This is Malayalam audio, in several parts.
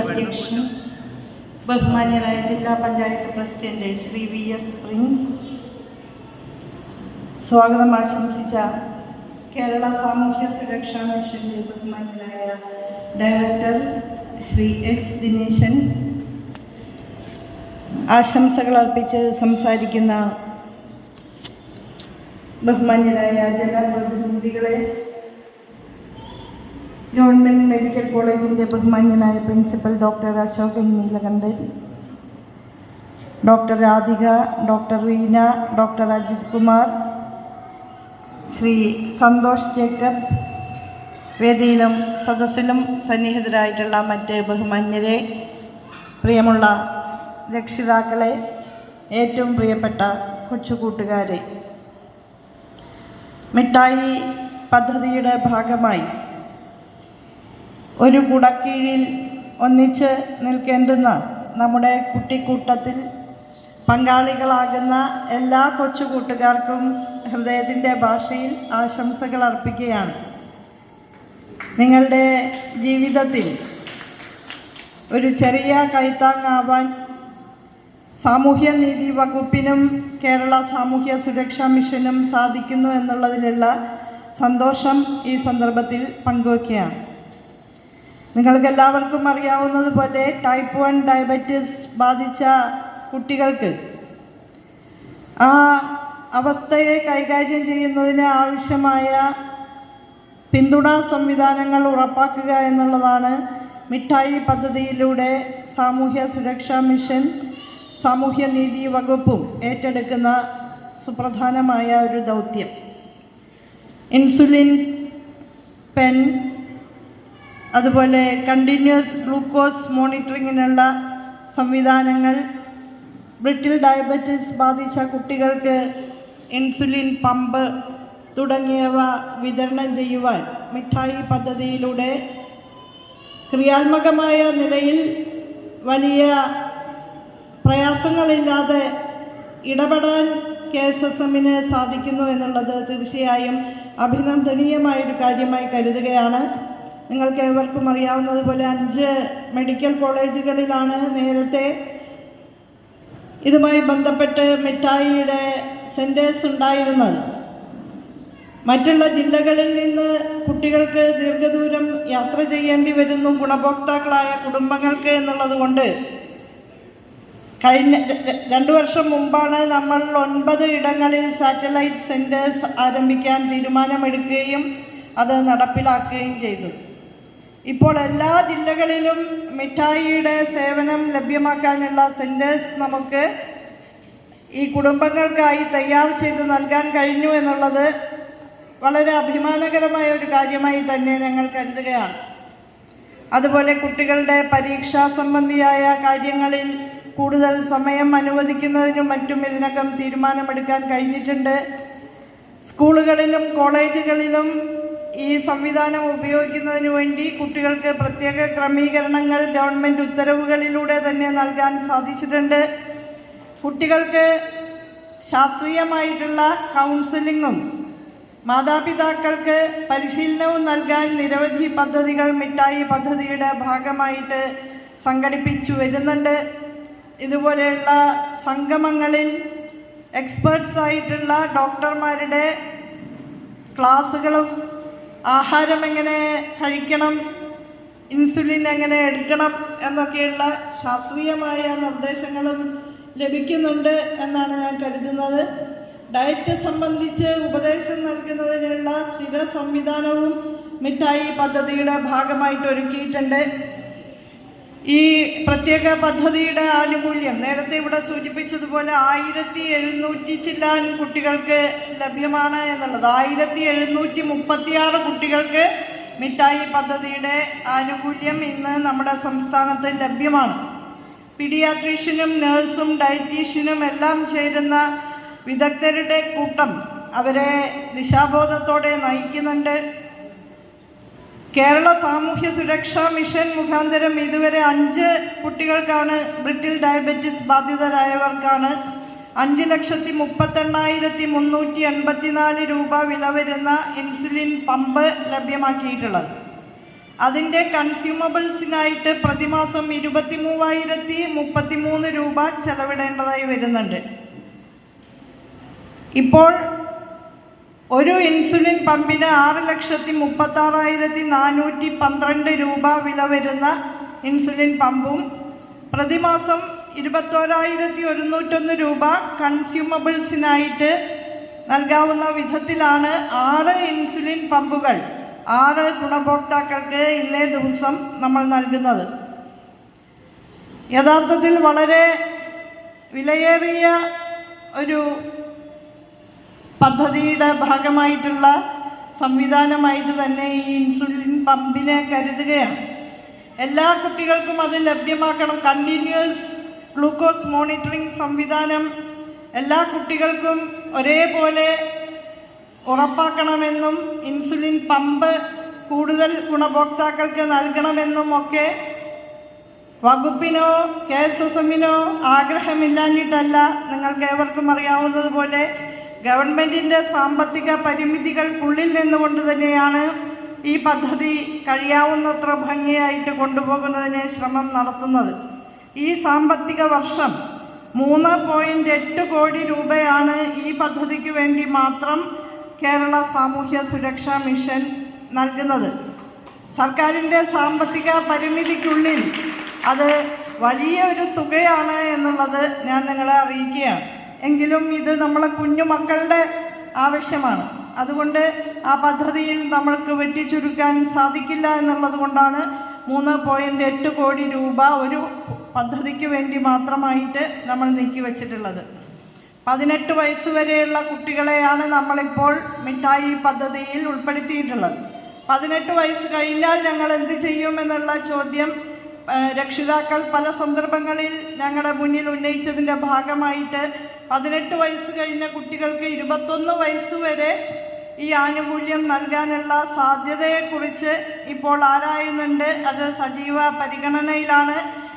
അധ്യക്ഷൻ ബഹുമാന്യരായ ജില്ലാ panchayat president Shri V S Prince. സ്വാഗതം ആശംസിച്ച കേരള സാമൂഹ്യ സുരക്ഷാ മിഷന്റെ ബഹുമാന്യരായ ഡയറക്ടർ ശ്രീ എച്ച് ദിനേശൻ. ആശംസകൾ അർപ്പിച്ച് സംസാരിക്കുന്ന ബഹുമാന്യരായ ജനപ്രതിനിധികളെ ഗവൺമെന്റ് മെഡിക്കൽ കോളേജിന്റെ ബഹുമാന്യനായ principal doctor Ashokan Neelakandan doctor Radhika doctor Reena doctor Ajith Kumar Shri Santhosh Jacob വേദിയിലും സദസ്സിലും സന്നിഹിതരായിട്ടുള്ള മറ്റ് ബഹുമാന്യരെ പ്രിയമുള്ള രക്ഷിതാക്കളെ ഏറ്റവും പ്രിയപ്പെട്ട കൊച്ചുകൂട്ടുകാരെ മിഠായി പദ്ധതിയുടെ ഭാഗമായി ഒരു കുടക്കീഴിൽ ഒന്നിച്ച് നിൽക്കേണ്ടുന്ന നമ്മുടെ കുട്ടിക്കൂട്ടത്തിൽ പങ്കാളികളാകുന്ന എല്ലാ കൊച്ചു കൂട്ടുകാർക്കും ഹൃദയത്തിന്റെ ഭാഷയിൽ ആശംസകൾ അർപ്പിക്കുകയാണ്. നിങ്ങളുടെ ജീവിതത്തിൽ ഒരു ചെറിയ കൈത്താങ്ങാവാൻ സാമൂഹ്യനീതി വകുപ്പിനും കേരള സാമൂഹ്യ സുരക്ഷാ മിഷനും സാധിക്കുന്നു എന്നുള്ളതിലുള്ള സന്തോഷം ഈ സന്ദർഭത്തിൽ പങ്കുവയ്ക്കുകയാണ്. നിങ്ങൾക്ക് എല്ലാവർക്കും അറിയാവുന്നതുപോലെ ടൈപ്പ് വൺ ഡയബറ്റിസ് ബാധിച്ച കുട്ടികൾക്ക് ആ അവസ്ഥയെ കൈകാര്യം ചെയ്യുന്നതിന് ആവശ്യമായ പിന്തുണാ സംവിധാനങ്ങൾ ഉറപ്പാക്കുക എന്നുള്ളതാണ് മിഠായി പദ്ധതിയിലൂടെ സാമൂഹ്യ സുരക്ഷാ മിഷൻ സാമൂഹ്യനീതി വകുപ്പും ഏറ്റെടുക്കുന്ന സുപ്രധാനമായ ഒരു ദൗത്യം. ഇൻസുലിൻ പെൻ അതുപോലെ കണ്ടിന്യൂസ് ഗ്ലൂക്കോസ് മോണിറ്ററിങ്ങിനുള്ള സംവിധാനങ്ങൾ ബ്രിട്ടിൽ ഡയബറ്റിസ് ബാധിച്ച കുട്ടികൾക്ക് ഇൻസുലിൻ പമ്പ് തുടങ്ങിയവ വിതരണം ചെയ്യുവാൻ മിഠായി പദ്ധതിയിലൂടെ ക്രിയാത്മകമായ നിലയിൽ വലിയ പ്രയാസങ്ങളില്ലാതെ ഇടപെടാൻ കെ എസ് എസ് എമ്മിന് സാധിക്കുന്നു എന്നുള്ളത് തീർച്ചയായും അഭിനന്ദനീയമായൊരു കാര്യമായി കരുതുകയാണ്. നിങ്ങൾക്ക് ഏവർക്കും അറിയാവുന്നതുപോലെ അഞ്ച് മെഡിക്കൽ കോളേജുകളിലാണ് നേരത്തെ ഇതുമായി ബന്ധപ്പെട്ട് മിഠായിയുടെ സെന്റേഴ്സ് ഉണ്ടായിരുന്നത്. മറ്റുള്ള ജില്ലകളിൽ നിന്ന് കുട്ടികൾക്ക് ദീർഘദൂരം യാത്ര ചെയ്യേണ്ടി വരുന്നു ഗുണഭോക്താക്കളായ കുടുംബങ്ങൾക്ക് എന്നുള്ളത് കൊണ്ട്. കഴിഞ്ഞ രണ്ടു വർഷം മുമ്പാണ് നമ്മൾ ഒൻപത് ഇടങ്ങളിൽ സാറ്റലൈറ്റ് സെന്റേഴ്സ് ആരംഭിക്കാൻ തീരുമാനമെടുക്കുകയും അത് നടപ്പിലാക്കുകയും ചെയ്തു ഇപ്പോൾ എല്ലാ ജില്ലകളിലും മിഠായിയുടെ സേവനം ലഭ്യമാക്കാനുള്ള സെന്റേഴ്സ് നമുക്ക് ഈ കുടുംബങ്ങൾക്കായി തയ്യാർ ചെയ്ത് നൽകാൻ കഴിഞ്ഞു എന്നുള്ളത് വളരെ അഭിമാനകരമായ ഒരു കാര്യമായി തന്നെ ഞങ്ങൾ കരുതുകയാണ്. അതുപോലെ കുട്ടികളുടെ പരീക്ഷാ സംബന്ധിയായ കാര്യങ്ങളിൽ കൂടുതൽ സമയം അനുവദിക്കുന്നതിനും മറ്റും ഇതിനകം തീരുമാനമെടുക്കാൻ കഴിഞ്ഞിട്ടുണ്ട്. സ്കൂളുകളിലും കോളേജുകളിലും ഈ സംവിധാനം ഉപയോഗിക്കുന്നതിന് വേണ്ടി കുട്ടികൾക്ക് പ്രത്യേക ക്രമീകരണങ്ങൾ ഗവൺമെന്റ് ഉത്തരവുകളിലൂടെ തന്നെ നൽകാൻ സാധിച്ചിട്ടുണ്ട്. കുട്ടികൾക്ക് ശാസ്ത്രീയമായിട്ടുള്ള കൗൺസിലിങ്ങും മാതാപിതാക്കൾക്ക് പരിശീലനവും നൽകാൻ നിരവധി പദ്ധതികൾ മിഠായി പദ്ധതിയുടെ ഭാഗമായിട്ട് സംഘടിപ്പിച്ചു വരുന്നുണ്ട്. ഇതുപോലെയുള്ള സംഗമങ്ങളിൽ എക്സ്പേർട്സ് ആയിട്ടുള്ള ഡോക്ടർമാരുടെ ക്ലാസ്സുകളും ആഹാരം എങ്ങനെ കഴിക്കണം? ഇൻസുലിൻ എങ്ങനെ എടുക്കണം? എന്നൊക്കെയുള്ള ശാസ്ത്രീയമായ നിർദ്ദേശങ്ങളും ലഭിക്കുന്നുണ്ട് എന്നാണ് ഞാൻ കരുതുന്നത്. ഡയറ്റ് സംബന്ധിച്ച് ഉപദേശം നൽകുന്നതിനുള്ള സ്ഥിര സംവിധാനവും മിഠായി പദ്ധതിയുടെ ഭാഗമായിട്ട് ഒരുക്കിയിട്ടുണ്ട്. ഈ പ്രത്യേക പദ്ധതിയുടെ ആനുകൂല്യം നേരത്തെ ഇവിടെ സൂചിപ്പിച്ചതുപോലെ ആയിരത്തി എഴുന്നൂറ്റി ചില്ലാൻ കുട്ടികൾക്ക് ലഭ്യമാണ് എന്നുള്ളത്. ആയിരത്തി എഴുന്നൂറ്റി മുപ്പത്തിയാറ് കുട്ടികൾക്ക് മിഠായി പദ്ധതിയുടെ ആനുകൂല്യം ഇന്ന് നമ്മുടെ സംസ്ഥാനത്ത് ലഭ്യമാണ്. പീഡിയാട്രീഷ്യനും നേഴ്സും ഡയറ്റീഷ്യനും എല്ലാം ചേരുന്ന വിദഗ്ധരുടെ കൂട്ടം അവരെ ദിശാബോധത്തോടെ നയിക്കുന്നുണ്ട്. കേരള സാമൂഹ്യ സുരക്ഷാ മിഷൻ മുഖാന്തരം ഇതുവരെ അഞ്ച് കുട്ടികൾക്കാണ് ബ്രിട്ടിൽ ഡയബറ്റിസ് ബാധിതരായവർക്കാണ് അഞ്ച് ലക്ഷത്തി മുപ്പത്തെണ്ണായിരത്തി മുന്നൂറ്റി എൺപത്തിനാല് രൂപ വില വരുന്ന ഇൻസുലിൻ പമ്പ് ലഭ്യമാക്കിയിട്ടുള്ളത്. അതിന്റെ കൺസ്യൂമബിൾസിനായിട്ട് പ്രതിമാസം ഇരുപത്തി മൂവായിരത്തി മുപ്പത്തി മൂന്ന് രൂപ ചെലവിടേണ്ടതായി വരുന്നുണ്ട്. ഇപ്പോൾ ഒരു ഇൻസുലിൻ പമ്പിന് ആറ് ലക്ഷത്തി മുപ്പത്താറായിരത്തി നാനൂറ്റി പന്ത്രണ്ട് രൂപ വില വരുന്ന ഇൻസുലിൻ പമ്പും പ്രതിമാസം ഇരുപത്തോരായിരത്തി ഒരുന്നൂറ്റൊന്ന് രൂപ കൺസ്യൂമബിൾസിനായിട്ട് നൽകാവുന്ന വിധത്തിലാണ് ആറ് ഇൻസുലിൻ പമ്പുകൾ ആറ് ഗുണഭോക്താക്കൾക്ക് ഇന്നേ ദിവസം നമ്മൾ നൽകുന്നത്. യഥാർത്ഥത്തിൽ വളരെ വിലയേറിയ ഒരു പദ്ധതിയുടെ ഭാഗമായിട്ടുള്ള സംവിധാനമായിട്ട് തന്നെ ഈ ഇൻസുലിൻ പമ്പിനെ കരുതുകയാണ്. എല്ലാ കുട്ടികൾക്കും അത് ലഭ്യമാക്കണം. കണ്ടിന്യൂസ് ഗ്ലൂക്കോസ് മോണിറ്ററിംഗ് സംവിധാനം എല്ലാ കുട്ടികൾക്കും ഒരേപോലെ ഉറപ്പാക്കണമെന്നും ഇൻസുലിൻ പമ്പ് കൂടുതൽ ഗുണഭോക്താക്കൾക്ക് നൽകണമെന്നും ഒക്കെ വകുപ്പിനോ കെ എസ് എസ് എമ്മിനോ ആഗ്രഹമില്ലാഞ്ഞിട്ടല്ല നിങ്ങൾക്ക് ഏവർക്കും അറിയാവുന്നതുപോലെ ഗവൺമെന്റിന്റെ സാമ്പത്തിക പരിമിതികൾക്കുള്ളിൽ നിന്നുകൊണ്ട് തന്നെയാണ് ഈ പദ്ധതി കഴിയാവുന്നത്ര ഭംഗിയായിട്ട് കൊണ്ടുപോകുന്നതിന് ശ്രമം നടത്തുന്നത്. ഈ സാമ്പത്തിക വർഷം മൂന്ന് പോയിന്റ് എട്ട് കോടി രൂപയാണ് ഈ പദ്ധതിക്ക് വേണ്ടി മാത്രം കേരള സാമൂഹ്യ സുരക്ഷാ മിഷൻ നൽകുന്നത്. സർക്കാരിന്റെ സാമ്പത്തിക പരിമിതിക്കുള്ളിൽ അത് വലിയൊരു തുകയാണ് എന്നുള്ളത് ഞാൻ നിങ്ങളെ അറിയിക്കുകയാണ്. എങ്കിലും ഇത് നമ്മളെ കുഞ്ഞു മക്കളുടെ ആവശ്യമാണ്. അതുകൊണ്ട് ആ പദ്ധതിയിൽ നമ്മൾക്ക് വെട്ടിച്ചുരുക്കാൻ സാധിക്കില്ല എന്നുള്ളത് കൊണ്ടാണ് മൂന്ന് പോയിന്റ് എട്ട് കോടി രൂപ ഒരു പദ്ധതിക്ക് വേണ്ടി മാത്രമായിട്ട് നമ്മൾ നീക്കി വച്ചിട്ടുള്ളത്. പതിനെട്ട് വയസ്സ് വരെയുള്ള കുട്ടികളെയാണ് നമ്മളിപ്പോൾ മിഠായി പദ്ധതിയിൽ ഉൾപ്പെടുത്തിയിട്ടുള്ളത്. പതിനെട്ട് വയസ്സ് കഴിഞ്ഞാൽ ഞങ്ങൾ എന്ത് ചെയ്യുമെന്നുള്ള ചോദ്യം രക്ഷിതാക്കൾ പല സന്ദർഭങ്ങളിൽ ഞങ്ങളുടെ മുന്നിൽ ഉന്നയിച്ചതിന്റെ ഭാഗമായിട്ട് പതിനെട്ട് വയസ്സ് കഴിഞ്ഞ കുട്ടികൾക്ക് ഇരുപത്തൊന്ന് വയസ്സ് വരെ ഈ ആനുകൂല്യം നൽകാനുള്ള സാധ്യതയെക്കുറിച്ച് ഇപ്പോൾ ആരായുന്നുണ്ട്? അത് സജീവ പരിഗണനയിലാണ്.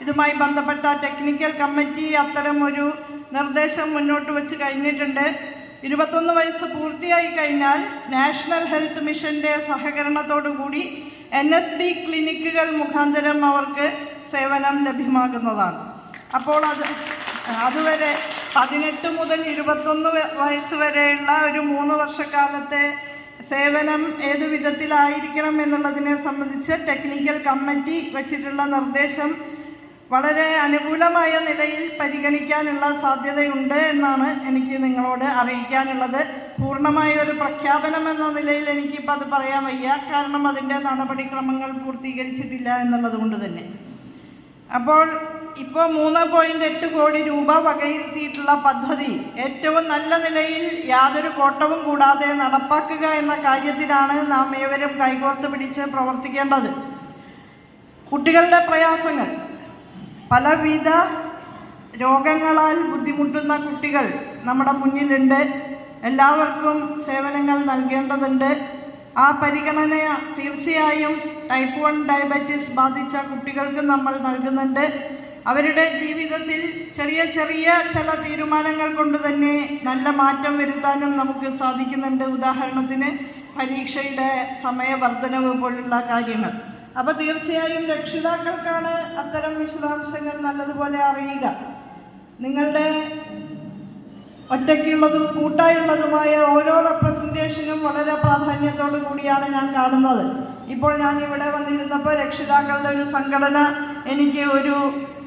ഇതുമായി ബന്ധപ്പെട്ട ടെക്നിക്കൽ കമ്മിറ്റി അത്തരം ഒരു നിർദ്ദേശം മുന്നോട്ട് വെച്ച് കഴിഞ്ഞിട്ടുണ്ട്. ഇരുപത്തൊന്ന് വയസ്സ് പൂർത്തിയായി കഴിഞ്ഞാൽ നാഷണൽ ഹെൽത്ത് മിഷന്റെ സഹകരണത്തോടു കൂടി എൻ എസ് ഡി ക്ലിനിക്കുകൾ മുഖാന്തരം അവർക്ക് സേവനം ലഭ്യമാകുന്നതാണ്. അപ്പോൾ അത് അതുവരെ പതിനെട്ട് മുതൽ ഇരുപത്തൊന്ന് വയസ്സ് വരെയുള്ള ഒരു മൂന്ന് വർഷക്കാലത്തെ സേവനം ഏത് വിധത്തിലായിരിക്കണം എന്നുള്ളതിനെ സംബന്ധിച്ച് ടെക്നിക്കൽ കമ്മിറ്റി വച്ചിട്ടുള്ള നിർദ്ദേശം വളരെ അനുകൂലമായ നിലയിൽ പരിഗണിക്കാനുള്ള സാധ്യതയുണ്ട് എന്നാണ് എനിക്ക് നിങ്ങളോട് അറിയിക്കാനുള്ളത്. പൂർണമായ ഒരു പ്രഖ്യാപനം എന്ന നിലയിൽ എനിക്കിപ്പോൾ അത് പറയാൻ വയ്യ. കാരണം അതിന്റെ നടപടിക്രമങ്ങൾ പൂർത്തീകരിച്ചിട്ടില്ല എന്നുള്ളത് കൊണ്ട് തന്നെ. അപ്പോൾ ഇപ്പോൾ മൂന്ന് പോയിന്റ് എട്ട് കോടി രൂപ വകയിരുത്തിയിട്ടുള്ള പദ്ധതി ഏറ്റവും നല്ല നിലയിൽ യാതൊരു കോട്ടവും കൂടാതെ നടപ്പാക്കുക എന്ന കാര്യത്തിലാണ് നാം ഏവരും കൈകോർത്ത് പിടിച്ച് പ്രവർത്തിക്കേണ്ടത്. കുട്ടികളുടെ പ്രയാസങ്ങൾ പലവിധ രോഗങ്ങളാൽ ബുദ്ധിമുട്ടുന്ന കുട്ടികൾ നമ്മുടെ മുന്നിലുണ്ട്. എല്ലാവർക്കും സേവനങ്ങൾ നൽകേണ്ടതുണ്ട്. ആ പരിഗണന തീർച്ചയായും ടൈപ്പ് വൺ ഡയബറ്റീസ് ബാധിച്ച കുട്ടികൾക്ക് നമ്മൾ നൽകുന്നുണ്ട്. അവരുടെ ജീവിതത്തിൽ ചെറിയ ചെറിയ ചില തീരുമാനങ്ങൾ കൊണ്ട് തന്നെ നല്ല മാറ്റം വരുത്താനും നമുക്ക് സാധിക്കുന്നുണ്ട്. ഉദാഹരണത്തിന് പരീക്ഷയുടെ സമയവർദ്ധനവ് പോലുള്ള കാര്യങ്ങൾ. അപ്പോൾ തീർച്ചയായും രക്ഷിതാക്കൾക്കാണ് അത്തരം വിശദാംശങ്ങൾ നല്ലതുപോലെ അറിയുക. നിങ്ങളുടെ ഒറ്റയ്ക്കുള്ളതും കൂട്ടായുള്ളതുമായ ഓരോ റെപ്രസെന്റേഷനും വളരെ പ്രാധാന്യത്തോടു കൂടിയാണ് ഞാൻ കാണുന്നത്. ഇപ്പോൾ ഞാൻ ഇവിടെ വന്നിരുന്നപ്പോൾ രക്ഷിതാക്കളുടെ ഒരു സംഘടന എനിക്ക് ഒരു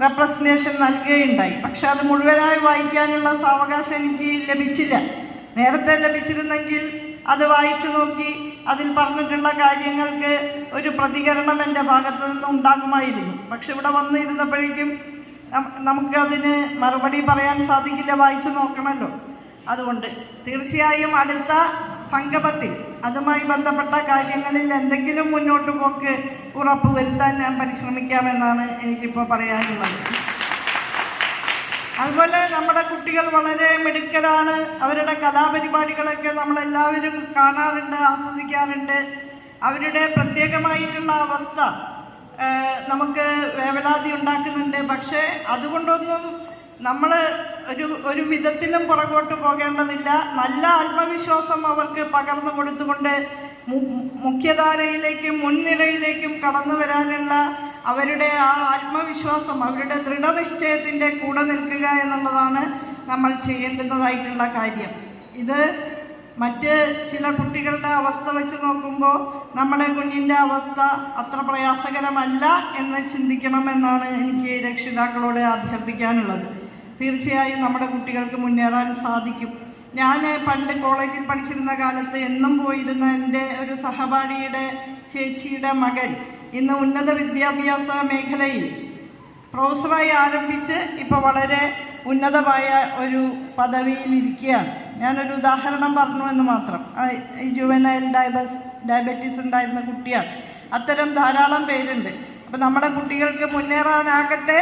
റെപ്രസെന്റേഷൻ നൽകുകയുണ്ടായി. പക്ഷെ അത് മുഴുവനായി വായിക്കാനുള്ള സാവകാശം എനിക്ക് ലഭിച്ചില്ല. നേരത്തെ ലഭിച്ചിരുന്നെങ്കിൽ അത് വായിച്ചു നോക്കി അതിൽ പറഞ്ഞിട്ടുള്ള കാര്യങ്ങൾക്ക് ഒരു പ്രതികരണം എന്റെ ഭാഗത്തു നിന്ന് ഉണ്ടാകുമായിരുന്നു. പക്ഷെ ഇവിടെ വന്നിരുന്നപ്പോഴേക്കും നമുക്കതിന് മറുപടി പറയാൻ സാധിക്കില്ല വായിച്ചു നോക്കണമല്ലോ. അതുകൊണ്ട് തീർച്ചയായും അടുത്ത സംഗമത്തിൽ അതുമായി ബന്ധപ്പെട്ട കാര്യങ്ങളിൽ എന്തെങ്കിലും മുന്നോട്ട് പോക്ക് ഉറപ്പുവരുത്താൻ ഞാൻ പരിശ്രമിക്കാമെന്നാണ് എനിക്കിപ്പോൾ പറയാനുള്ളത്. അതുപോലെ നമ്മുടെ കുട്ടികൾ വളരെ മിടുക്കരാണ്. അവരുടെ കലാപരിപാടികളൊക്കെ നമ്മളെല്ലാവരും കാണാറുണ്ട് ആസ്വദിക്കാറുണ്ട്. അവരുടെ പ്രത്യേകമായിട്ടുള്ള അവസ്ഥ നമുക്ക് വേവലാതി ഉണ്ടാക്കുന്നുണ്ട്. പക്ഷേ അതുകൊണ്ടൊന്നും നമ്മൾ ഒരു ഒരു വിധത്തിലും പുറകോട്ട് പോകേണ്ടതില്ല. നല്ല ആത്മവിശ്വാസം അവർക്ക് പകർന്നു കൊടുത്തുകൊണ്ട് മുഖ്യധാരയിലേക്കും മുൻനിരയിലേക്കും കടന്നു വരാനുള്ള അവരുടെ ആ ആത്മവിശ്വാസം അവരുടെ ദൃഢനിശ്ചയത്തിന്റെ കൂടെ നിൽക്കുക എന്നുള്ളതാണ് നമ്മൾ ചെയ്യേണ്ടതായിട്ടുള്ള കാര്യം. ഇത് മറ്റ് ചില കുട്ടികളുടെ അവസ്ഥ വെച്ച് നോക്കുമ്പോൾ നമ്മുടെ കുഞ്ഞിന്റെ അവസ്ഥ അത്ര പ്രയാസകരമല്ല എന്ന് ചിന്തിക്കണമെന്നാണ് എനിക്ക് രക്ഷിതാക്കളോട് അഭ്യർത്ഥിക്കാനുള്ളത്. തീർച്ചയായും നമ്മുടെ കുട്ടികൾക്ക് മുന്നേറാൻ സാധിക്കും. ഞാൻ പണ്ട് കോളേജിൽ പഠിച്ചിരുന്ന കാലത്ത് എന്നും പോയിരുന്ന എന്റെ ഒരു സഹപാഠിയുടെ ചേച്ചിയുടെ മകൻ ഇന്ന് ഉന്നത വിദ്യാഭ്യാസ മേഖലയിൽ പ്രൊഫസറായി ആരംഭിച്ച് ഇപ്പോൾ വളരെ ഉന്നതമായ ഒരു പദവിയിൽ ഇരിക്കുകയാണ്. ഞാനൊരു ഉദാഹരണം പറഞ്ഞു എന്ന് മാത്രം. ഈ ജുവനൈൽ ഡയബസ് ഡയബറ്റീസ് ഉണ്ടായിരുന്ന കുട്ടിയാണ്. അത്തരം ധാരാളം പേരുണ്ട്. അപ്പം നമ്മുടെ കുട്ടികൾക്ക് മുന്നേറാനാകട്ടെ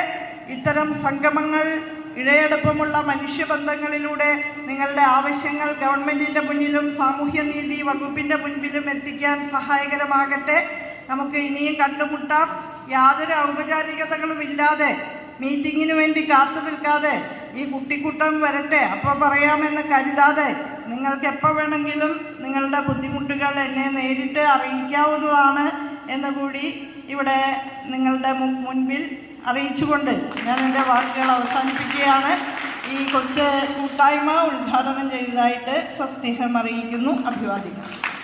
ഇത്തരം സംഗമങ്ങൾ ഇഴയടുപ്പമുള്ള മനുഷ്യബന്ധങ്ങളിലൂടെ നിങ്ങളുടെ ആവശ്യങ്ങൾ ഗവൺമെന്റിന്റെ മുന്നിലും സാമൂഹ്യനീതി വകുപ്പിന്റെ മുൻപിലും എത്തിക്കാൻ സഹായകരമാകട്ടെ. നമുക്ക് ഇനിയും കണ്ടുമുട്ടാം. യാതൊരു ഔപചാരികതകളും ഇല്ലാതെ മീറ്റിങ്ങിന് വേണ്ടി കാത്തു നിൽക്കാതെ ഈ കുട്ടിക്കൂട്ടം വരട്ടെ. അപ്പോൾ പറയാമെന്ന് കരുതാതെ നിങ്ങൾക്ക് എപ്പോൾ വേണമെങ്കിലും നിങ്ങളുടെ ബുദ്ധിമുട്ടുകൾ എന്നെ നേരിട്ട് അറിയിക്കാവുന്നതാണ് എന്ന് കൂടി ഇവിടെ നിങ്ങളുടെ മുൻപിൽ അറിയിച്ചുകൊണ്ട് ഞാൻ എന്റെ വാക്കുകൾ അവസാനിപ്പിക്കുകയാണ്. ഈ കൊച്ചു കൂട്ടായ്മ ഉദ്ഘാടനം ചെയ്തതായിട്ട് സസ്നേഹം അറിയിക്കുന്നു. അഭിവാദിക്കുന്നു